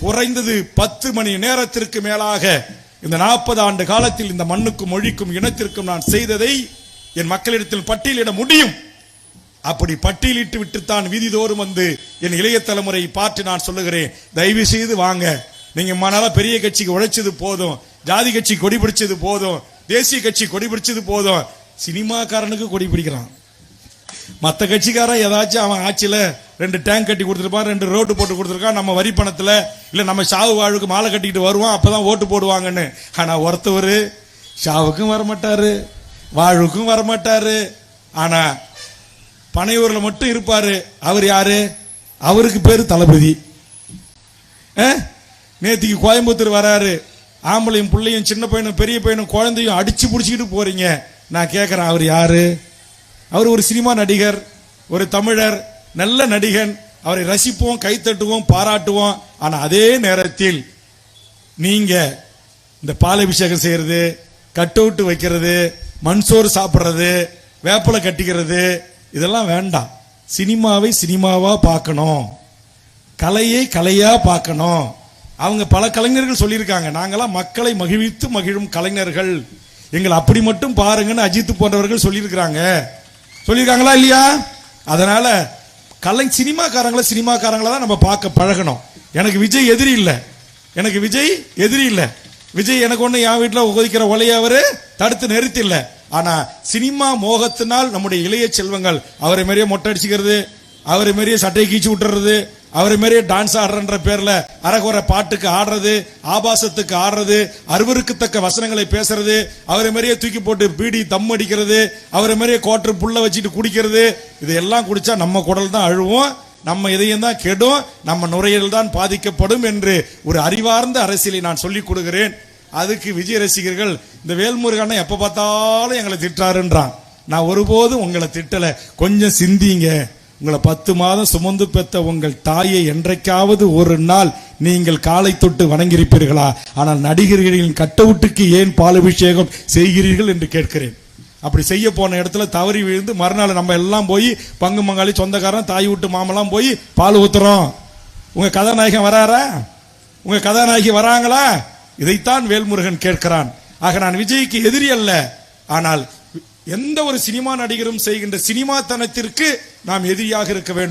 குறைந்தது பத்து மணி நேரத்திற்கு மேலாக இந்த நாற்பது ஆண்டு காலத்தில் இந்த மண்ணுக்கும் மொழிக்கும் இனத்திற்கும் நான் செய்ததை என் மக்களிடத்தில் பட்டியலிட முடியும். அப்படி பட்டியலிட்டு விட்டுத்தான் வீதிதோறும் வந்து என் இளைய தலைமுறை பார்த்து நான் சொல்லுகிறேன். தயவு செய்து வாங்க. நீங்க மனால பெரிய கட்சிக்கு உழைச்சது போதும். ஜாதி கட்சி கொடி பிடிச்சது போதும். தேசிய கட்சி கொடி பிடிச்சது போதும். சினிமாக்காரனுக்கு கொடி பிடிக்கிறான். மற்ற கட்சிக்காரன் ஏதாச்சும் அவன் ஆட்சியில் ரெண்டு டேங்க் கட்டி கொடுத்துருப்பான் ரெண்டு ரோடு போட்டு கொடுத்துருக்கான் நம்ம வரி பணத்தில் இல்லை நம்ம சாவு வாழ்வுக்கு மாலை கட்டிக்கிட்டு வருவோம் அப்போ தான் ஓட்டு போடுவாங்கன்னு. ஆனால் ஒருத்தவர் சாவுக்கும் வரமாட்டார் வாழ்வுக்கும் வரமாட்டார். ஆனால் பனையூரில் மட்டும் இருப்பார். அவர் யார்? அவருக்கு பேர் தளபதி. அஹ்? நேத்திக்கு கோயம்புத்தூர் வராரு. ஆம்பளையும் பிள்ளையும் சின்ன பையனும் பெரிய பையனும் குழந்தையும் அடிச்சு பிடிச்சிக்கிட்டு போறீங்க. நான் கேட்குறேன் அவர் யாரு? அவர் ஒரு சினிமா நடிகர் ஒரு தமிழர் நல்ல நடிகன். அவரை ரசிப்போம் கைத்தட்டுவோம் பாராட்டுவோம். ஆனால் அதே நேரத்தில் நீங்க இந்த பாலாபிஷேகம் செய்யறது கட் அவுட் வைக்கிறது மண்சோறு சாப்பிட்றது வேப்பலை கட்டிக்கிறது இதெல்லாம் வேண்டாம். சினிமாவை சினிமாவா பார்க்கணும். கலையை கலையா பார்க்கணும். அவங்க பல கலைஞர்கள் சொல்லியிருக்காங்க. நாங்களாம் மக்களை மகிழ்வித்து மகிழும் கலைஞர்கள். எங்களை அப்படி மட்டும் பாருங்கன்னு அஜித் போன்றவர்கள் சொல்லியிருக்கிறாங்க. சொல்லியிருக்காங்களா இல்லையா? அதனால கலை சினிமாக்காரங்களை சினிமாக்காரங்களை தான் நம்ம பார்க்க பழகணும். எனக்கு விஜய் எதிரி இல்லை. எனக்கு விஜய் எதிரி இல்லை. விஜய் எனக்கு ஒன்று என் வீட்டில் உகதிக்கிற ஒலையை அவர் தடுத்து நிறுத்தி இல்லை ஆனால் சினிமா மோகத்தினால் நம்முடைய இளைய செல்வங்கள் அவரை மாதிரியே மொட்டை அடிச்சுக்கிறது அவரை மாதிரியே சட்டையை கீச்சு விட்டுறது அவரை மாதிரியே டான்ஸ் ஆடுறன்ற பேர்ல அறகுறை பாட்டுக்கு ஆடுறது ஆபாசத்துக்கு ஆடுறது அருவருக்கத்தக்க வசனங்களை பேசுறது அவரை மாதிரியே தூக்கி போட்டு பீடி தம் அடிக்கிறது அவரை மாதிரியே கோட்டர் புல்ல வச்சுட்டு குடிக்கிறது இதெல்லாம் குடிச்சா நம்ம குடல் தான் அழுவோம் நம்ம இதயம் தான் கெடும் நம்ம நுரையீரல் தான் பாதிக்கப்படும் என்று ஒரு அறிவார்ந்த அரசியலை நான் சொல்லிக் கொடுக்கிறேன். அதுக்கு விஜய் ரசிகர்கள் இந்த வேல்முருகனை எப்ப பார்த்தாலும் எங்களை திட்டாருன்றான் நான் ஒருபோதும் உங்களை திட்டல. கொஞ்சம் சிந்திங்க. உங்களை பத்து மாதம் சுமந்து பெத்த உங்கள் தாயை என்றைக்காவது ஒரு நாள் நீங்கள் காலை தொட்டு வணங்கியிருப்பீர்களா? ஆனால் நடிகர்களின் கட்டவுட்டுக்கு ஏன் பாலபிஷேகம் செய்கிறீர்கள் என்று கேட்கிறேன். அப்படி செய்ய போன இடத்துல தவறி விழுந்து மறுநாள் நம்ம எல்லாம் போய் பங்கு மங்காளி சொந்தக்காரன் தாய் விட்டு மாமெல்லாம் போய் பால் ஊத்துறோம். உங்க கதாநாயகன் வராரா? உங்க கதாநாயகி வராங்களா? இதைத்தான் வேல்முருகன் கேட்கிறான். ஆக நான் விஜய்க்கு எதிரி அல்ல. ஆனால் எந்த ஒரு சினிமா நடிகரும் செய்கின்ற சினிமாத்தனத்திற்கு நாம் எதிரியாக இருக்க வேண்டும்.